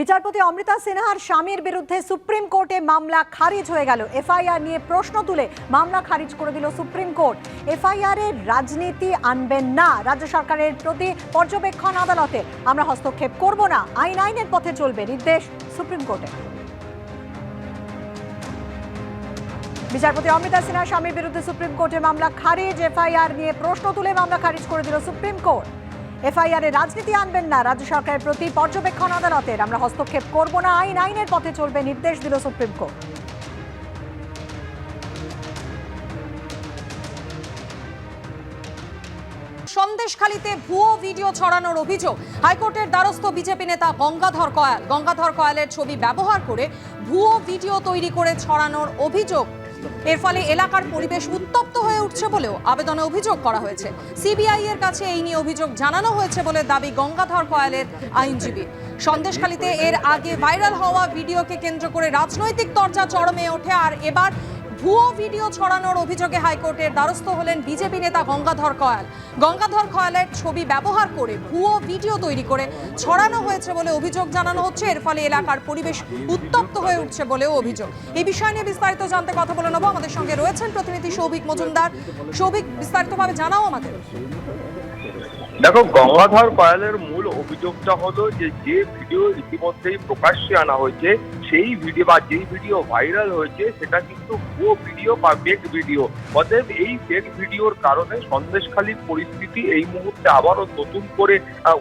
বিচারপতি অমৃতা সিনহার স্বামীর বিরুদ্ধে সুপ্রিম কোর্টে মামলা খারিজ হয়ে গেল। এফআইআর নিয়ে প্রশ্ন তুলে মামলা খারিজ করে দিল সুপ্রিম কোর্ট। এফআইআর এর রাজনীতি আনবেন না। রাজ্য সরকারের প্রতি পর্যবেক্ষণ আদালতে আমরা হস্তক্ষেপ করব না। আইন আইনের পথে চলবে নির্দেশ সুপ্রিম কোর্টে। বিচারপতি অমৃতা সিনহার স্বামীর বিরুদ্ধে সুপ্রিম কোর্টে মামলা খারিজ। এফআইআর নিয়ে প্রশ্ন তুলে মামলা খারিজ করে দিল সুপ্রিম কোর্ট। এফআইআর রাজনীতি আনবেন না। রাজ্য সরকারের প্রতি পর্যবেক্ষণ আদালতের। আমরা হস্তক্ষেপ করব না। আইন, আইনের পথে চলবে নির্দেশ দিল সুপ্রিম কোর্ট। সন্দেশখালীতে ভুয়ো ভিডিও ছড়ানোর অভিযোগ। হাইকোর্টের দ্বারস্থ বিজেপি নেতা গঙ্গাধর কয়াল। গঙ্গাধর কয়ালের ছবি ব্যবহার করে ভুয়ো ভিডিও তৈরি করে ছড়ানোর অভিযোগ এর ফলে এলাকার পরিবেশ উত্তপ্ত হয়ে উঠছে বলেও আবেদনে অভিযোগ করা হয়েছে। সিবিআই এর কাছে এই নিয়ে অভিযোগ জানানো হয়েছে বলে দাবি গঙ্গাধর কয়ালের আইনজীবী। সন্দেশখালীতে এর আগে ভাইরাল হওয়া ভিডিওকে কেন্দ্র করে রাজনৈতিক চর্চা চরমে ওঠে, আর এবার ভুয়ো ভিডিও ছড়ানোর অভিযোগে হাইকোর্টের দ্বারস্থ হলেন বিজেপি নেতা গঙ্গাধর কয়াল। গঙ্গাধর কয়ালের ছবি ব্যবহার করে ভুয়ো ভিডিও তৈরি করে ছড়ানো হয়েছে বলে অভিযোগ জানানো হচ্ছে। এর ফলে এলাকার পরিবেশ উত্তপ্ত হয়ে উঠছে বলেও অভিযোগ। এই বিষয় নিয়ে বিস্তারিত জানতে কথা বলে নেব। আমাদের সঙ্গে রয়েছেন প্রতিনিধি সৌভিক মজুমদার। সৌভিক, বিস্তারিতভাবে জানাও আমাদের। দেখো, গঙ্গাধর কয়ালের মূল অভিযোগটা হলো যে যে ভিডিও ইতিমধ্যেই প্রকাশ্যে আনা হয়েছে সেই ভিডিও বা যেই ভিডিও ভাইরাল হয়েছে, সেটা কিন্তু ভুয়ো ভিডিও বা ফেক ভিডিও অতএব এই ফেক ভিডিওর কারণে সন্দেশখালীর পরিস্থিতি এই মুহূর্তে আবারও নতুন করে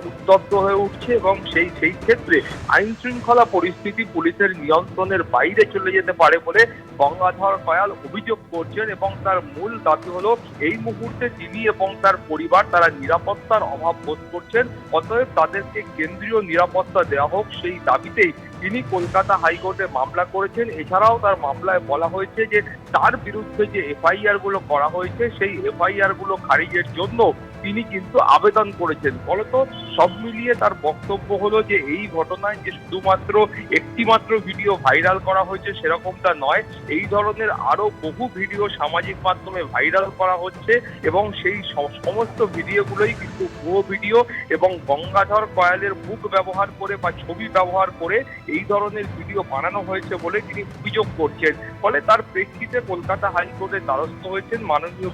উত্তপ্ত হয়ে উঠছে এবং সেই সেই ক্ষেত্রে আইন শৃঙ্খলা পরিস্থিতি পুলিশের নিয়ন্ত্রণের বাইরে চলে যেতে পারে বলে গঙ্গাধর কয়াল অভিযোগ করছেন এবং তার মূল দাবি হলো, এই মুহূর্তে তিনি এবং তার পরিবার তারা নিরাপত্তার অভাব বোধ করছেন। অতএব তাদেরকে কেন্দ্রীয় নিরাপত্তা দেওয়া হোক, সেই দাবিতেই তিনি কলকাতা হাইকোর্টে মামলা করেছেন। এছাড়াও তার মামলায় বলা হয়েছে যে, তার বিরুদ্ধে যে এফআইআরগুলো করা হয়েছে, সেই এফআইআরগুলো খারিজের জন্য তিনি কিন্তু আবেদন করেছেন। ফলত সব মিলিয়ে তার বক্তব্য হলো যে, এই ঘটনায় যে শুধুমাত্র একটি মাত্র ভিডিও ভাইরাল করা হয়েছে সেরকমটা নয়, এই ধরনের আরও বহু ভিডিও সামাজিক মাধ্যমে ভাইরাল করা হচ্ছে এবং সেই সমস্ত ভিডিওগুলোই কিন্তু ভুয়ো ভিডিও এবং গঙ্গাধর কয়ালের মুখ ব্যবহার করে বা ছবি ব্যবহার করে এই ধরনের ভিডিও বানানো হয়েছে বলে তিনি অভিযোগ করছেন। ফলে তার প্রেক্ষিতে কলকাতা হাইকোর্টে দ্বারস্থ হয়েছেন মাননীয়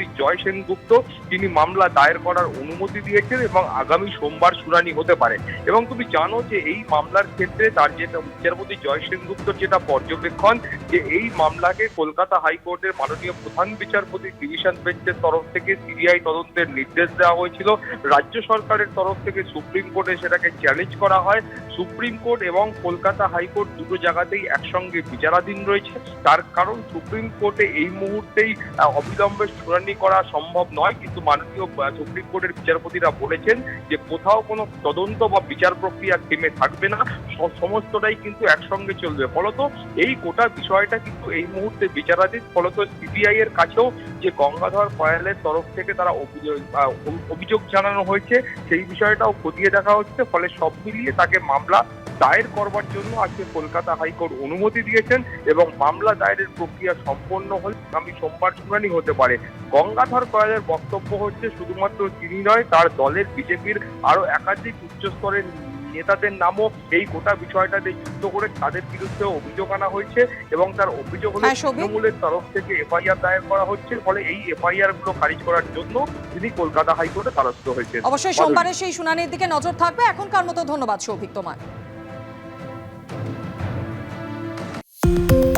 বিচারপতি জয় সেনগুপ্ত, তিনি মামলা দায়ের করার অনুমতি দিয়েছেন এবং আগামী সোমবার শুনানি হতে পারে। এবং তুমি জানো যে এই মামলার ক্ষেত্রে তার যেটা বিচারপতি জয় সেনগুপ্তর যেটা পর্যবেক্ষণ, যে এই মামলাকে কলকাতা হাইকোর্টের মাননীয় প্রধান বিচারপতি ডিভিশন বেঞ্চের তরফ থেকে সিবিআই তদন্তের নির্দেশ দেওয়া হয়েছিল। রাজ্য সরকারের তরফ থেকে সুপ্রিম কোর্টে সেটাকে চ্যালেঞ্জ করা হয়। সুপ্রিম কোর্ট এবং কলকাতা হাইকোর্ট দুটো জায়গাতেই একসঙ্গে বিচারাধীন রয়েছে। তার কারণ সুপ্রিম কোর্টে এই মুহূর্তেই অবিলম্বে শুনানি করা সম্ভব নয়, কিন্তু মাননীয় সুপ্রিম কোর্টের বিচারপতিরা বলেছেন যে কোথাও কোনো তদন্ত বা বিচার প্রক্রিয়া থেমে থাকবে না সমস্তটাই কিন্তু একসঙ্গে চলবে। ফলত এই গোটা বিষয়টা কিন্তু এই মুহূর্তে বিচারাধীন, ফলত সিবিআই এর কাছেও যে গঙ্গাধর কয়ালের তরফ থেকে তারা অভিযোগ জানানো হয়েছে, সেই বিষয়টাও খতিয়ে দেখা হচ্ছে, ফলে সব মিলিয়ে তাকে মামলা দায়ের করবার জন্য আজকে কলকাতা হাইকোর্ট অনুমতি দিয়েছেন এবং মামলা দায়েরের প্রক্রিয়া সম্পন্ন হলে আগামী সোমবার শুনানি হতে পারে। গঙ্গাধর কয়ালের বক্তব্য হচ্ছে শুধুমাত্র তিনি নয় তার দলের বিজেপির আরও একাধিক উচ্চস্তরের নেতাদের নামও এই গোটা বিষয়টাতে যুক্ত করে তাদের বিরুদ্ধে অভিযোগ আনা হয়েছে এবং তার অভিযোগ হলো হ্যাঁ। তৃণমূলের তরফ থেকে এফআইআর দায়ের করা হচ্ছে ফলে এই এফআইআরগুলো খারিজ করার জন্য তিনি কলকাতা হাইকোর্টে দ্বারস্থ হয়েছেন। অবশ্যই সোমবারের সেই শুনানির দিকে নজর থাকবে। এখনকার মতো ধন্যবাদ সৌভিক তোমার। Thank you